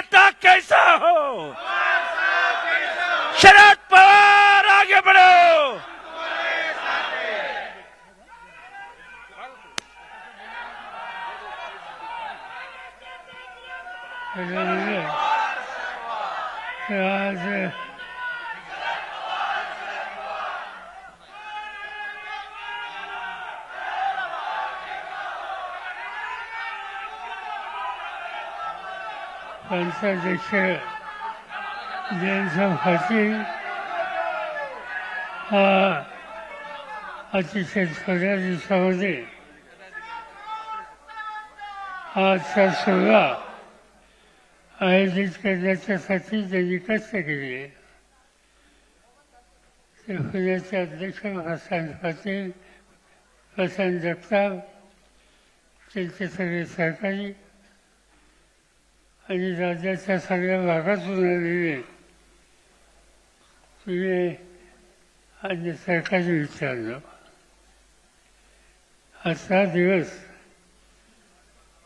नेता कैसा हो? शरद पवार आगे बढ़ो। त्याच्यामुळे आज पंचाध्यक्ष जयंत पाटील हा अतिशय थोड्या दिवसामध्ये आजचा सोहळा आयोजित करण्याच्यासाठी त्यांनी कष्ट केले ते पुण्याचे अध्यक्ष प्रशांत पाटील प्रशांत जगताप त्यांचे सगळे सहकारी आणि राज्याच्या सगळ्या भागातून आलेले तुझे आज सरकारी विचारलं आजचा दिवस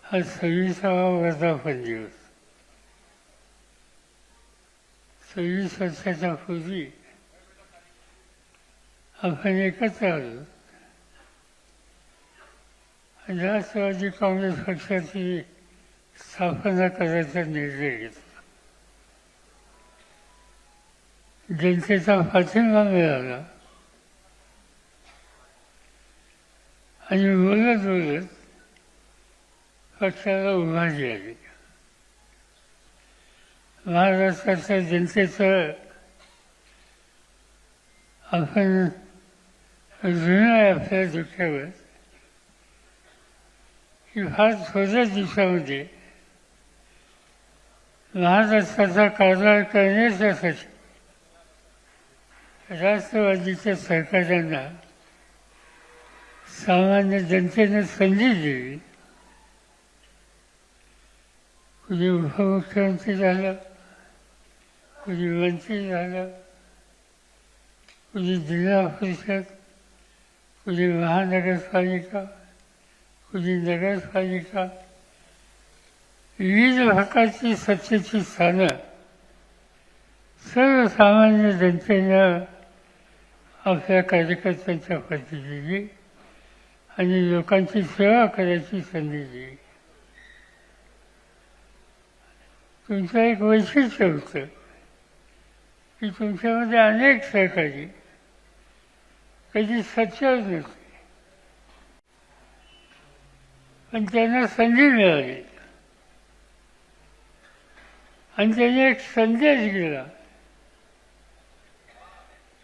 हा सव्वीसावा वर्धापन दिवस. सव्वीस वर्षाच्या पूर्वी आपण एकत्र आलो आणि राष्ट्रवादी काँग्रेस पक्षाची स्थापना करायचा निर्णय घेतला. जनतेचा पाठिंबा मिळाला आणि बोलत बोलत पक्षाला उभारी आली महाराष्ट्राच्या जनतेचं आपण ऋण आहे आपल्या दुःखावर की फार थोड्या दिवसामध्ये महाराष्ट्राचा कारभार करण्याच्यासाठी राष्ट्रवादीच्या सरकारांना सामान्य जनतेने संधी दिली कुणी उपमुख्यमंत्री झालं कुणी मंत्री झालं कुणी जिल्हा परिषद कुणी महानगरपालिका कुणी नगरपालिका विविध भागाची सत्तेची स्थानं. सर्वसामान्य जनतेनं आपल्या कार्यकर्त्यांच्या पती दिली आणि लोकांची सेवा करायची संधी दिली. तुमचं एक वैशिष्ट्य होतं की तुमच्यामध्ये अनेक सहकारी कधी सच्चर नव्हते. पण त्यांना संधी मिळाली. आणि त्याने एक संदेश गेला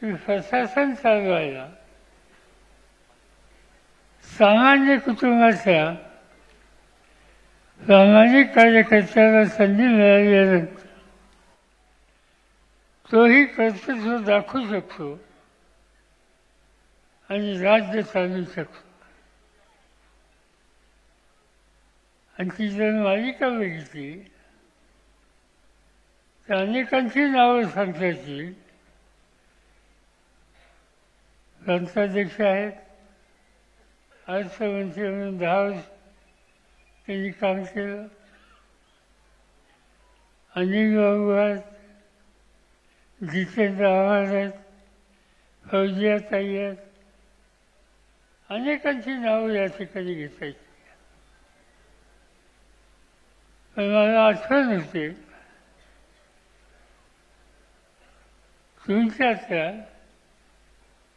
की प्रशासन चालवायला सामान्य कुटुंबाच्या सामाजिक कार्यकर्त्याला संधी मिळाल्यानंतर तोही कर्तृत्व दाखवू शकतो आणि राज्य चालू शकतो. आणि ती जर मालिका बघितली अनेकांची नावं सांगता येतील प्रांताध्यक्ष आहेत. अर्थमंत्री म्हणून दहा वर्ष त्यांनी काम केलं. अनिल बाबू आहेत जितेंद्र आव्हाड आहेत फौजिया ताई आहेत. अनेकांची नावं या ठिकाणी घेता येतील. पण मला आठवण होते तुमच्यातल्या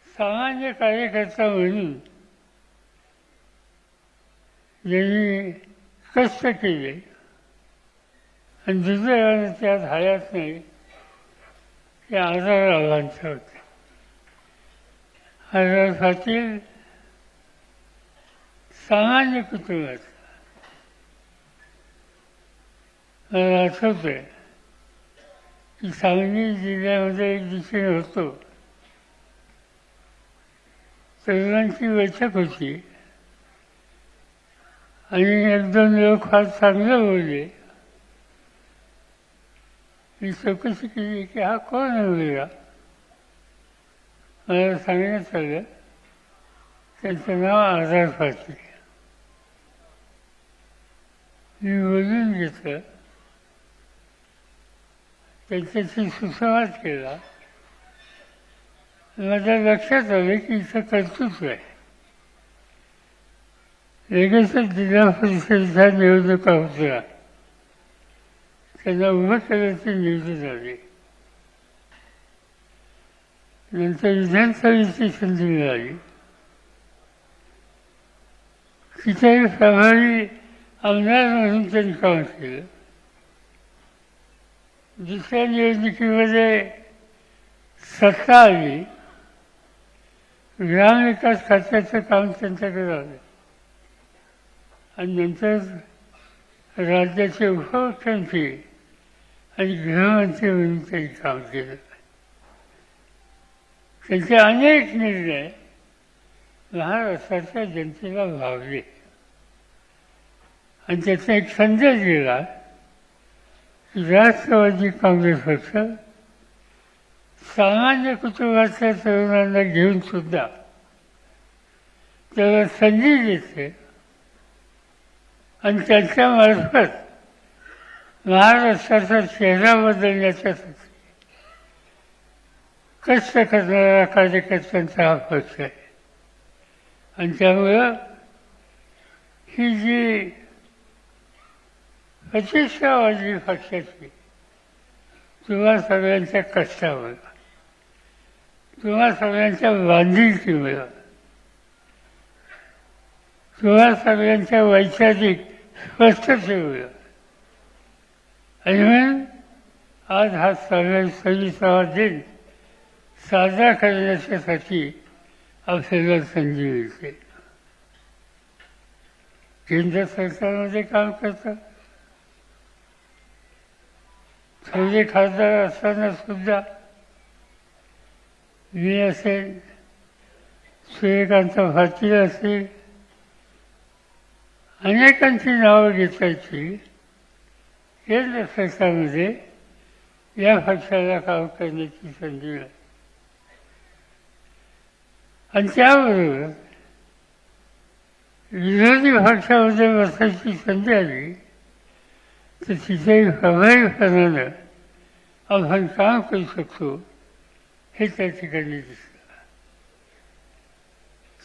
सामान्य कार्यकर्ता म्हणून ज्यांनी कष्ट केले. आणि दुसऱ्या त्यात हयात नाही ते आजार आव्हानचे होते. आजार पाटील सामान्य कुटुंबात मला आठवतंय सांगली जिल्ह्यामध्ये एक दिवशी होतो तरुणांची बैठक होती. आणि एक दोन लोक फार चांगलं बोलले मी चौकशी केली की हा कोण मुलगा? मला सांगण्यात आलं त्यांचं नाव आधार पाटील. मी बोलून घेतलं त्याच्याशी सुसंवाद केला. माझ्या लक्षात आलं की इथं कर्तृत्व आहे. लगेचच जिल्हा परिषदेच्या निवडणुका होत्या त्यांना उभं करायची निवडून आली नंतर विधानसभेची संधी मिळाली. तिथेही प्रभावी आमदार म्हणून त्यांनी काम केलं. दुसऱ्या निवडणुकीमध्ये सत्ता आली ग्रामविकास खात्याचं काम त्यांच्याकडे आलं. आणि नंतर राज्याचे उपमुख्यमंत्री आणि गृहमंत्री म्हणून त्यांनी काम केलं. त्यांचे अनेक निर्णय महाराष्ट्राच्या जनतेला भावले. आणि त्याचा एक संदेश दिला. राष्ट्रवादी काँग्रेस पक्ष सामान्य कुटुंबातल्या तरुणांना घेऊन सुद्धा त्याला संधी देते. आणि त्यांच्यामार्फत महाराष्ट्राचा चेहरा बदलण्याच्यासाठी कष्ट करणारा कार्यकर्त्यांचा हा पक्ष आहे. आणि त्यामुळं ही जी प्रतिष्ठावादी पक्षाची किंवा सगळ्यांच्या कष्टामुळं किंवा सगळ्यांच्या बांधिलकीमुळं किंवा सगळ्यांच्या वैचारिक स्पष्टतेमुळं आणि आज हा सगळ्या सव्वीसावा दिन साजरा करण्याच्यासाठी आपल्याला संधी मिळते. केंद्र सरकारमध्ये काम करतात थोडे खासदार असताना सुद्धा मी असेल सूर्यकांत पाटील असेल अनेकांची नावं घेतायची. केंद्र सरकारमध्ये या पक्षाला काम करण्याची संधी मिळाली आणि त्याबरोबर विरोधी पक्षामध्ये बसायची संधी आली. तर तिथेही प्रभावीपणानं आपण काम करू शकतो हे त्या ठिकाणी दिसलं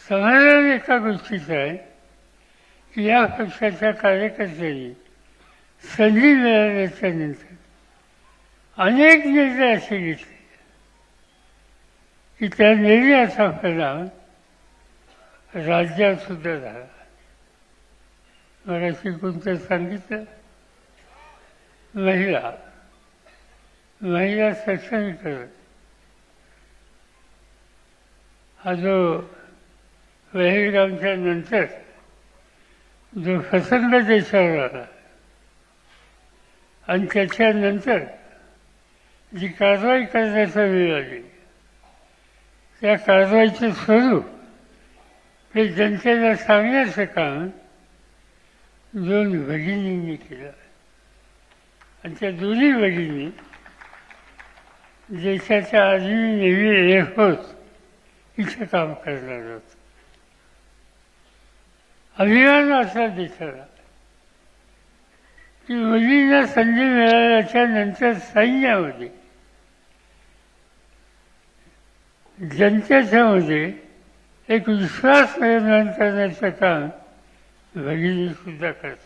समाधान एका गोष्टीचं आहे की या पक्षाच्या कार्यकर्त्यांनी संधी मिळाल्याच्या नंतर अनेक निर्णय असे घेतले की त्या निर्णयाचा परिणाम राज्यात सुद्धा झाला मराठी कोणतं सांगितलं महिला महिला सक्षमीकरण हा जो वहिरगामच्या नंतर जो प्रसंग देशावर आला आणि त्याच्यानंतर जी कारवाई करण्याचा वेळ आली त्या कारवाईचं स्वरूप हे जनतेला सांगण्याचं काम दोन भगिनींनी केलं. आणि त्या दोन्ही भगिनी देशाच्या आधी नेहमी हे एअरफोर्स इथं काम करणार होत अभिमान असा देशाला की मुलींना संधी मिळाल्याच्या नंतर सैन्यामध्ये जनतेच्या मध्ये एक विश्वास निर्माण करण्याचं काम भगिनी सुद्धा करतात.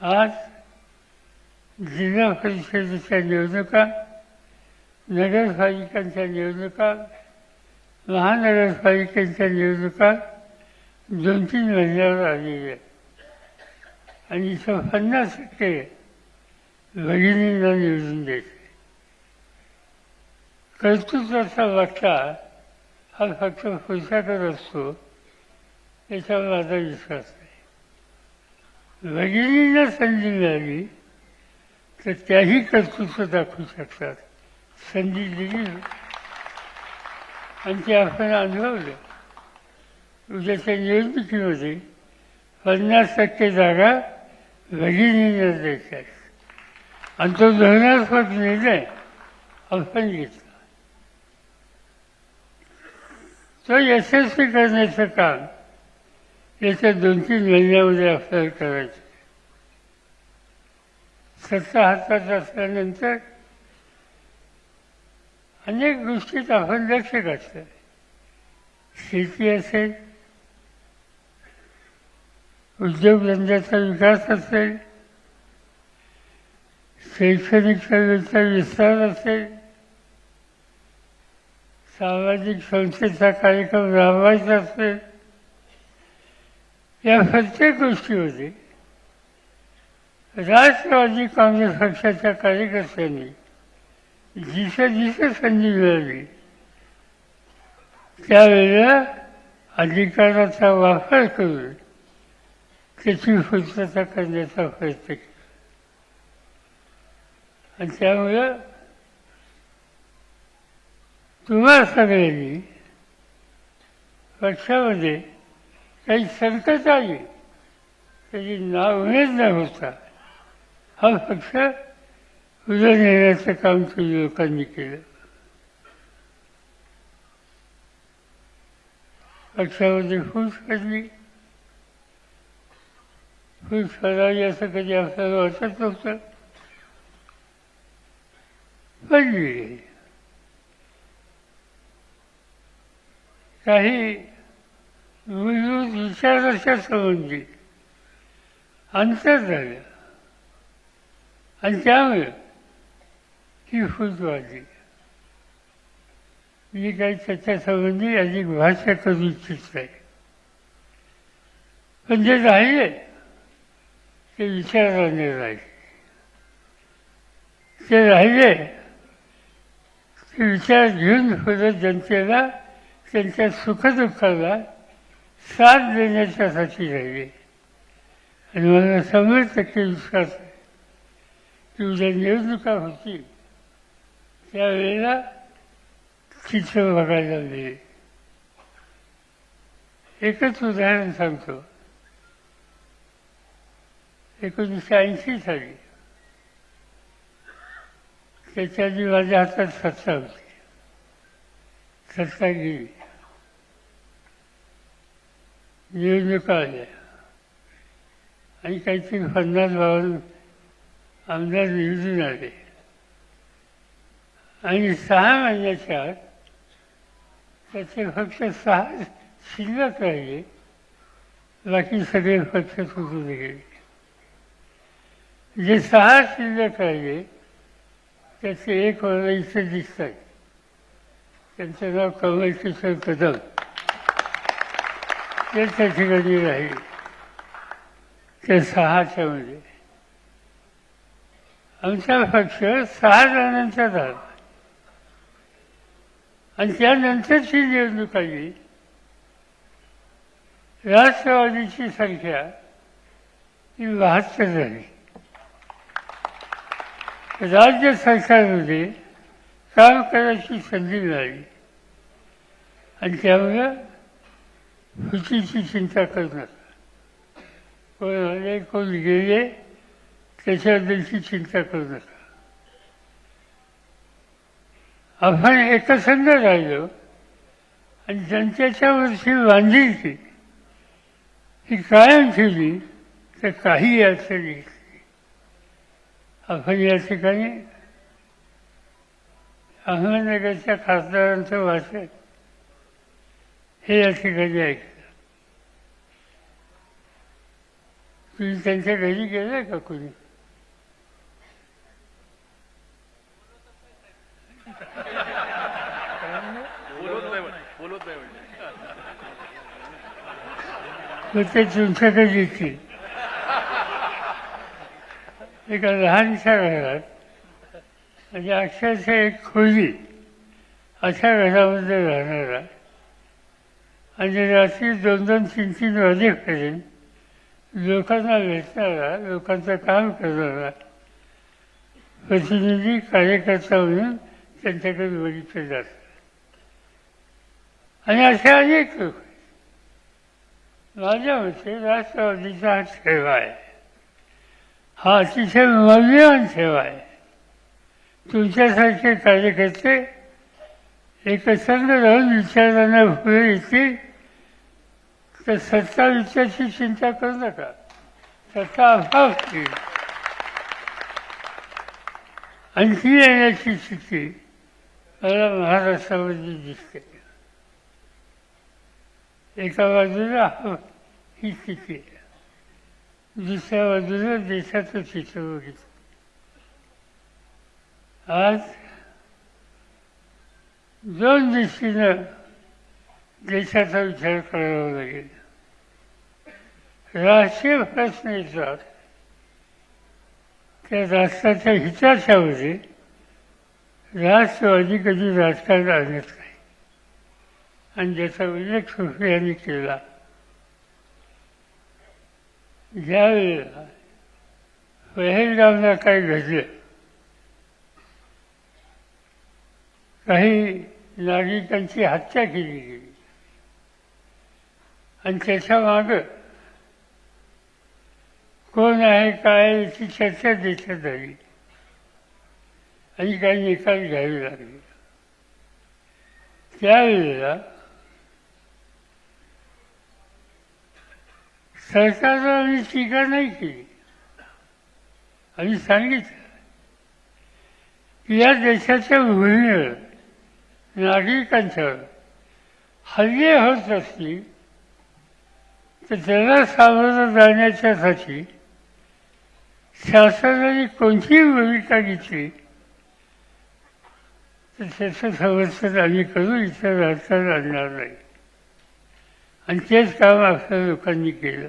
आज जिल्हा परिषदेच्या निवडणुका नगरपालिकांच्या निवडणुका महानगरपालिकांच्या निवडणुका दोन तीन महिन्यावर आलेल्या आणि इथं पन्नास टक्के भगिनींना निवडून द्यायचे कर्तृत्वाचा वाटा हा फक्त पुरुषाकडे असतो याचा माझा विश्वास नाही. भगिनींना संधी मिळाली तर त्याही कर्तृत्व दाखवू शकतात. संधी दिली. आणि ते आपण अनुभवलं. उद्याच्या निवडणुकीमध्ये पन्नास टक्के जागा भगिनीने द्यायच्या आणि तो धोरणात्मक निर्णय आपण घेतला. तो यशस्वी करण्याचं काम येत्या दोन तीन महिन्यामध्ये आपल्याला करायचं. सत्ता हातात असल्यानंतर अनेक गोष्टीत आपण लक्ष घातलं. शेती असेल उद्योगधंद्याचा विकास असेल शैक्षणिक सेवेचा विस्तार असेल सामाजिक संस्थेचा कार्यक्रम राबवायचा असेल या प्रत्येक गोष्टीमध्ये राष्ट्रवादी काँग्रेस पक्षाच्या कार्यकर्त्यांनी जिथे जिथे संधी मिळाली त्यावेळेला अधिकाराचा वापर करून त्याची पूर्तता करण्याचा प्रयत्न केला. आणि त्यामुळं तुम्हा सगळ्यांनी पक्षामध्ये काही संकट आली त्याची नावमेद न होता हा पक्ष पुढे काम तुम्ही लोकांनी केलं. पक्षामध्ये फूस पडली. फूस पडावी असं कधी आपल्याला वाटत नव्हतं. पडली. काही मूलभूत विचाराच्या संबंधी अंतर झालं. आणि त्यामुळे ही फूट मी काही त्याच्यासंबंधी अधिक भाष्य करू इच्छित नाही पण जे राहिले ते विचाराने राहिले ते राहिले ते विचार घेऊन पुढे जनतेला त्यांच्या सुखदुःखाला साथ देण्याच्यासाठी राहिले आणि मला शंभर टक्के विश्वास आहे उद्या निवडणुका होतील त्यावेळेला चित्र बघायला मिळेल एकच उदाहरण सांगतो. एकोणीसशे ऐंशी साली. त्याच्या आधी माझ्या हातात सत्ता होती. सत्ता गेली. निवडणुका आल्या. आणि काहीतरी पन्नास बावन्न आमदार निवडून आले. आणि सहा महिन्याच्या आत त्याचे फक्त सहा शिल्लक राहिले. बाकी सगळे पक्ष सुटून गेले. जे सहा शिल्लक राहिले त्याचे एक वर्ग इथे दिसत आहे त्यांचं नाव कमल किशोर कदम. ते त्या ठिकाणी राहिले. त्या सहाच्या मध्ये. आमचा पक्ष सहा जणांचा झाला. आणि त्यानंतरची निवडणूक आली. राष्ट्रवादीची संख्या ही बहात्तर झाली. राज्य सरकारमध्ये काम करायची संधी मिळाली. आणि त्यामुळं फुटीची चिंता करू नका कोण आले कोण गेले त्याच्याबद्दलची चिंता करू नका. आपण एकसंध राहिलो आणि त्यांच्याच्यावरची वरची बांधिलकी ही कायम ठेवली तर काही अडचण येत आपण या ठिकाणी अहमदनगरच्या खासदारांचं वाचन हे या ठिकाणी ऐकलं. तुम्ही त्यांच्या घरी गेलं का कोणी बोलत नाही म्हणे. बोलत नाही म्हणजे मग ते तुमच्याकडे येतील एका लहानशा घरात म्हणजे अक्षरशः एक खोली अशा घरामध्ये राहणारा. आणि रात्री दोन दोन तीन तीन वाजेपर्यंत लोकांना भेटणारा लोकांचं काम करणारा प्रतिनिधी कार्यकर्ता म्हणून त्यांच्याकडे बघितले जातात. आणि असे अनेक लोक राजा माझ्या मते राष्ट्रवादीचा हा सेवा आहे हा अतिशय मौल्यवान सेवा आहे तुमच्यासारखे कार्यकर्ते एकसंग राहून विचारांना पुढे येतील तर सत्ता विचारची चिंता करू नका. सत्ता अभाव होईल आणखी येण्याची स्थिती मला महाराष्ट्रामध्ये दिसते. एका बाजूला हा- ही स्थिती आहे. दुसऱ्या बाजूला देशाचं चित्र बघितलं. आज दोन दृष्टीनं देशाचा विचार करावा लागेल. राष्ट्रीय प्रश्न येतात त्या राष्ट्राच्या हिताच्यामध्ये राष्ट्रवादी कधी राजकारण आणत नाही. आणि ज्याचा उल्लेख सुफे यांनी केला. ज्यावेळेला पहेलगावला काय घडलं काही नागरिकांची हत्या केली गेली. आणि त्याच्या मागं कोण आहे काय याची चर्चा देशात आली. आणि काही निकाल घ्यावे लागले. त्यावेळेला सरकारनं आम्ही टीका नाही केली आम्ही सांगितलं की या देशाच्या भूमीवर नागरिकांच्यावर हल्ले होत असतील तर त्याला सामोरं जाण्याच्यासाठी शासनाने कोणतीही भूमिका घेतली? तर त्याचं समर्थन आम्ही करू इतर राजकारण आणणार नाही. आणि तेच काम आपल्या लोकांनी केलं.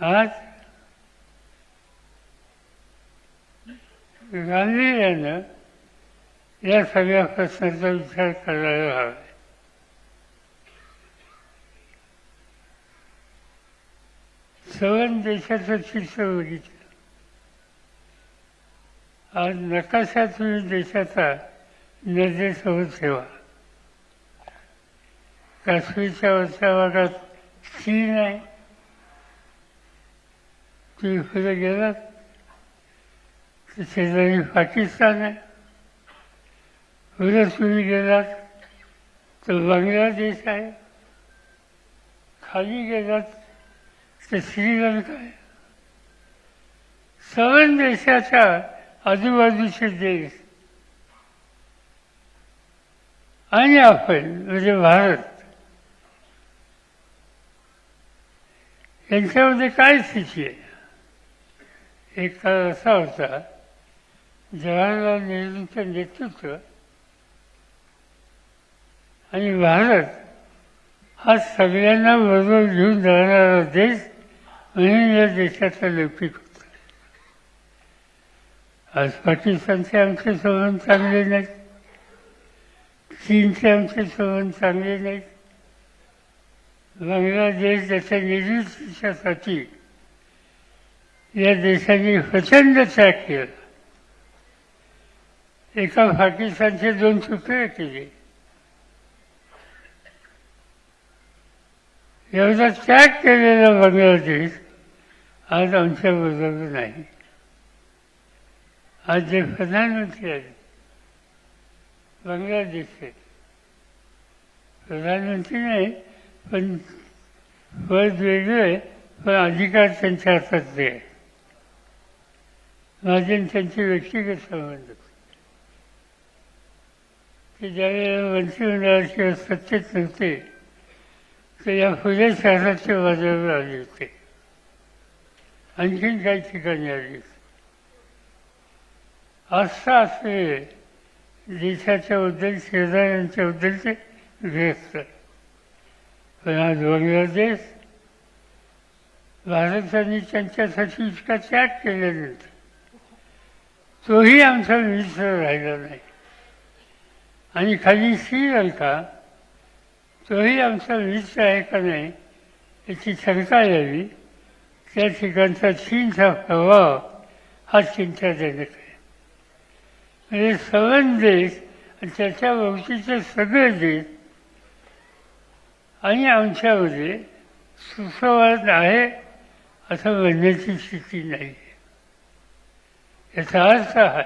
आज गांधींना या सगळ्या प्रश्नाचा विचार करायला हवा. सवन देशाचं चित्र बघितलं. आज नकाशा तुम्ही देशाचा नजरेसोबत ठेवा काश्मीरच्या वरच्या भागात चीन आहे. तुम्ही पुढे गेलात तर शेजारी पाकिस्तान आहे पुढे तुम्ही गेलात तर बांगलादेश आहे खाली गेलात तर श्रीलंका आहे सवन देशाच्या आजूबाजूचे देश आणि आपण म्हणजे भारत यांच्यामध्ये काय स्थिती आहे एक काळ असा होता जवाहरलाल नेहरूंचं नेतृत्व आणि भारत हा सगळ्यांना बरोबर घेऊन जाणारा देश म्हणून या देशाचा लौकिक होता आज पाकिस्तानचे आमचे संबंध चांगले नाहीत. चीनचे आमचे संबंध चांगले नाहीत. बांगलादेश त्याच्या निर्मितीच्यासाठी या देशाने प्रचंड त्याग केला. एका पाकिस्तानचे दोन तुकडे केले. एवढा त्याग केलेला बांगलादेश आज आमच्या बरोबर नाही. आज जे प्रधानमंत्री आहेत बांगलादेशचे प्रधानमंत्री नाही पण पद वेगळे पण अधिकार त्यांच्या हातात आहे. महाजन त्यांचे व्यक्तिगत संबंध. ते ज्यावेळेला मंत्रिमंडळाचे सत्तेत नव्हते तर या फुले शहराच्या बाजारावर आले होते. आणखीन काही ठिकाणी आली होती. असं असले देशाच्या बद्दल शेजाऱ्यांच्या बद्दलचे ग्रस्त पण आज बांगलादेश भारताने त्यांच्यासाठी इतका त्याग केल्यानंतर तोही आमचा मित्र राहिला नाही. आणि खाली श्रीलंका तोही आमचा मित्र आहे का नाही याची शंका यावी त्या ठिकाणचा चीनचा प्रभाव हा चिंताजनक आहे. म्हणजे सवन देश आणि त्याच्या भोवतीचे सगळे देश आणि आमच्यामध्ये सुसंवाद आहे असं म्हणण्याची स्थिती नाही. याचा अर्थ हा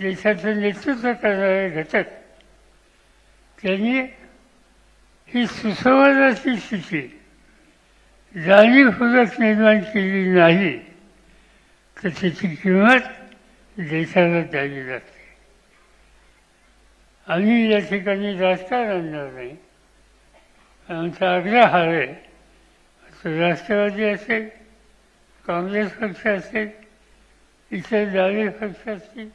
देशाचं नेतृत्व करणारे घटक त्यांनी ही सुसंवादाची स्थिती जाणीवपूर्वक निर्माण केली नाही तर त्याची किंमत देशाला द्यावी लागते. आम्ही या ठिकाणी राजकारण आणणार नाही. आमचा आग्रह हा आहे तो राष्ट्रवादी असेल काँग्रेस पक्ष असेल इतर डावे एकच चीज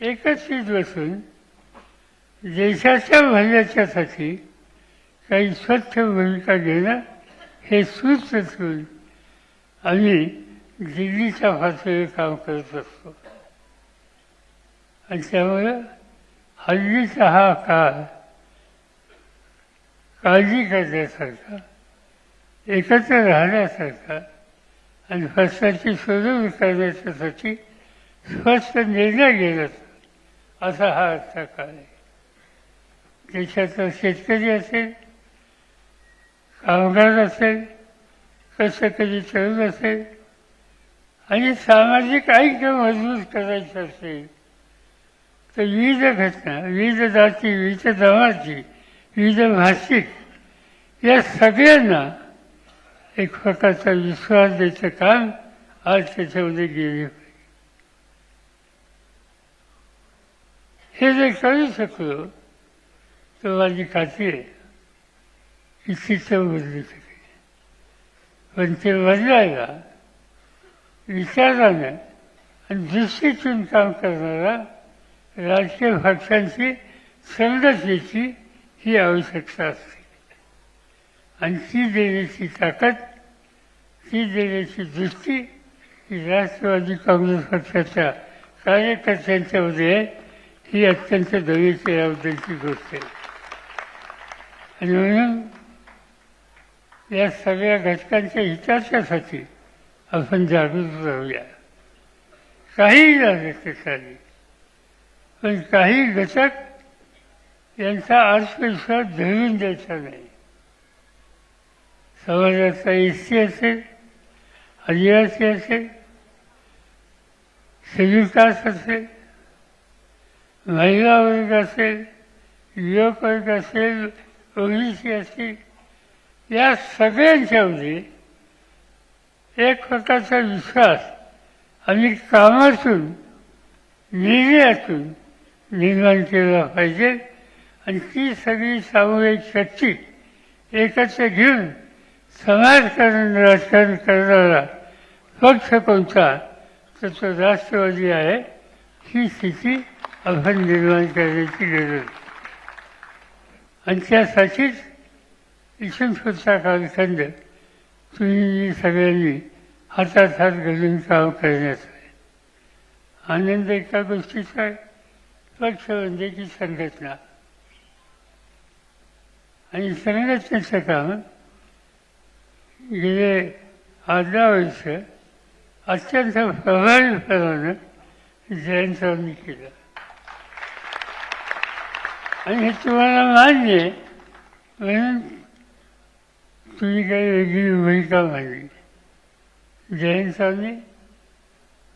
एकत्रित बसून देशाच्या भल्याच्यासाठी काही स्वच्छ भूमिका घेणं हे सूच असून आम्ही दिल्लीच्या भाषेवर काम करत असतो. आणि त्यामुळं हल्लीचा हा काळ काळजी करण्यासारखा एकत्र राहण्यासारखा आणि फसवाची शोधून करण्याच्यासाठी स्पष्ट निर्णय घेण्याचा असा हा आजचा काळ आहे. देशातला शेतकरी असेल कामगार असेल कष्टकरी तरुण असेल आणि सामाजिक ऐक्य मजबूत करायचं असेल तर विविध घटना विविध जाती विविध धर्माची विविध भाषिक या सगळ्यांना एक प्रकारचा विश्वास द्यायचं काम आज त्याच्यामध्ये गेले पाहिजे. हे जर करू शकलो तर माझी खात्री आहे की चित्र बदलू शकेल. पण ते बदलायला विचारानं आणि दृष्टीतून काम करणारा राजकीय पक्षांची संघटनेची ही आवश्यकता असते. आणि ती देण्याची ताकद ती देण्याची दृष्टी ही राष्ट्रवादी काँग्रेस पक्षाच्या कार्यकर्त्यांच्यामध्ये आहे ही अत्यंत दयेची याबद्दलची गोष्ट आहे. आणि म्हणून या सगळ्या घटकांच्या हिताच्यासाठी आपण जागृत राहूया. काही झालं ते चालेल पण काही घटक यांचा आत्मविश्वास धरून द्यायचा नाही. समाजाचा एस सी असेल आदिवासी असेल शेड्यूल असेल महिला वर्ग असेल युवक वर्ग असेल ओबीसी असतील या सगळ्यांच्यामध्ये एक प्रकारचा विश्वास आम्ही कामातून निर्णयातून निर्माण केला पाहिजे. आणि ती सगळी सामूहिक शक्ती एकत्र घेऊन समाजकारण राजकारण करणारा पक्ष कोणता? तर तो राष्ट्रवादी आहे. ही स्थिती आपण निर्माण करण्याची गरज आणि त्यासाठीच इथून कालखंड तुम्ही सगळ्यांनी हातात हात घालून काम करण्याचं आहे. आनंद एका गोष्टीचा आहे. पक्ष म्हणजे की संघटना. आणि संघटनेचं काम गेले अर्धा वर्ष अत्यंत प्रभावीपणानं जयंतांनी केलं आणि हे तुम्हाला मान्य आहे म्हणून तुम्ही काही वेगळी भूमिका मांडली जयंतांनी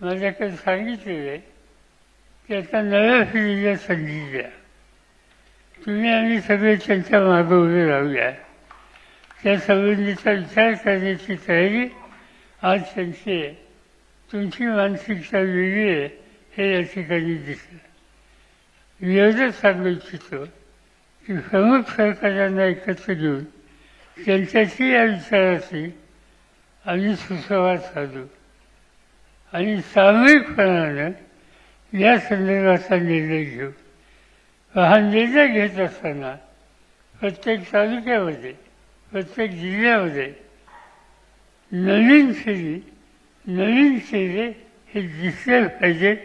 माझ्याकडे सांगितलेलं आहे की आता नव्या पिढीला संधी द्या तुम्ही आम्ही सगळे त्यांच्या मागं उभे राहूया त्या संबंधीचा विचार करण्याची तयारी आज त्यांची आहे. तुमची मानसिकता वेगळी आहे हे या ठिकाणी दिसलं. मी एवढंच सांगू इच्छितो की प्रमुख सरकारांना एकत्र घेऊन त्यांच्याशी या विचाराशी आम्ही सुसंवाद साधू. आणि सामूहिकपणानं या संदर्भाचा निर्णय घेऊ. हा निर्णय घेत असताना प्रत्येक तालुक्यामध्ये प्रत्येक जिल्ह्यामध्ये नवीन शैली नवीन शैली हे दिसले पाहिजेत.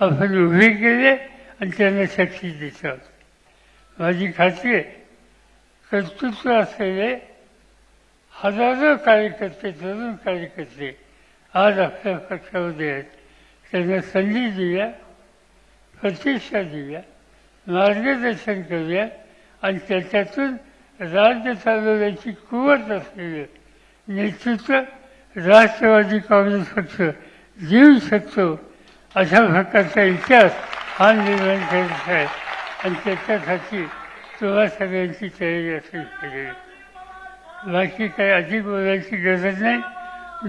आपण उभे केले आणि त्यांना शक्ती देत माझी खात्री आहे कर्तृत्व असलेले हजारो कार्यकर्ते तरुण कार्यकर्ते आज आपल्या पक्षामध्ये आहेत. त्यांना संधी देऊया प्रतिष्ठा देऊया मार्गदर्शन करूया आणि त्याच्यातून राज्य चालवण्याची कुवत असलेले नेतृत्व राष्ट्रवादी काँग्रेस पक्ष देऊ शकतो अशा प्रकारचा इतिहास हा निर्माण करायचा आहे. आणि त्याच्यासाठी तुम्हा सगळ्यांची तयारी असली पाहिजे बाकी काही अधिक बोलायची गरज नाही.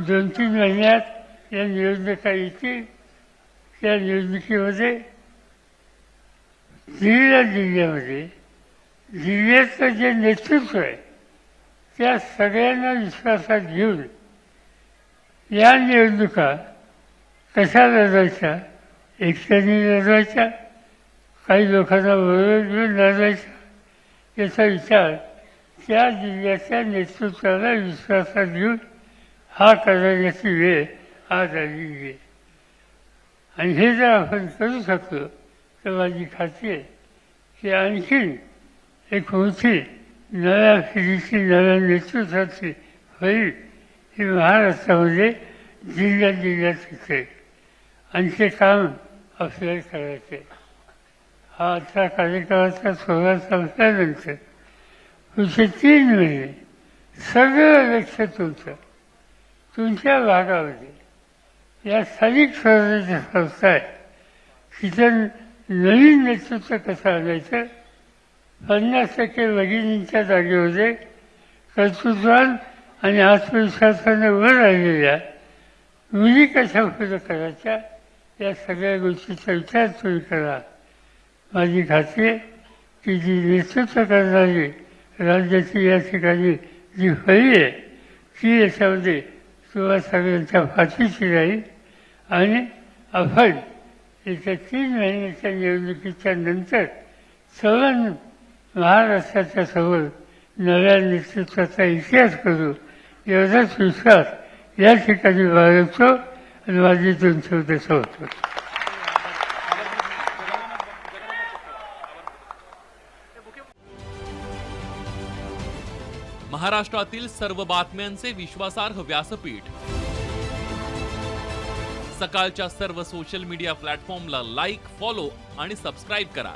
दोन तीन महिन्यात या निवडणुका येतील. त्या निवडणुकीमध्ये जिल्ह्या जिल्ह्यामध्ये जिल्ह्याचं जे नेतृत्व आहे त्या सगळ्यांना विश्वासात घेऊन या निवडणुका कशा लढवायच्या एकट्याने लढवायच्या काही लोकांना बरोबर घेऊन लढवायच्या याचा विचार त्या जिल्ह्याच्या नेतृत्वाला विश्वासात घेऊन हा करण्याची वेळ आज आलेली आहे. आणि हे जर आपण करू शकलो तर माझी खात्री आहे की आणखीन एक मोठी नव्या पिढीची नव्या नेतृत्वाची होईल ही महाराष्ट्रामध्ये जिल्ह्यात जिल्ह्यात दिसेल आणि ते काम आपल्याला करायचे. हा आजचा कार्यक्रमाचा सोहळा संपल्यानंतर पुढचे तीन महिने सगळं लक्ष तुमचं तुमच्या भागामध्ये या स्थानिक स्वराज्य संस्था आहेत तिथं नवीन नेतृत्व कसं आणायचं? पन्नास टक्के भगिनींच्या जागेमध्ये कर्तृत्वान आणि आत्मविश्वासाने वर राहिलेल्या मुली कशा फुलं करायच्या या सगळ्या गोष्टीचा विचार तुम्ही करा. माझी खात्री आहे की जी नेतृत्व करणारी राज्याची या ठिकाणी जी फळी आहे ती याच्यामध्ये किंवा सगळ्यांच्या पाठीशी राहील आणि आपण येत्या तीन महिन्याच्या निवडणुकीच्या नंतर सर्वांना महाराष्ट्राच्या समोर नव्या नेतृत्वाचा इतिहास करू एवढाच विश्वास या ठिकाणी बाळगतो आणि माझी दोन शब्द महाराष्ट्रातील सर्व बातम्यांचे विश्वासार्ह व्यासपीठ. सकाळच्या सर्व सोशल मीडिया प्लॅटफॉर्मला लाईक फॉलो आणि सबस्क्राईब करा.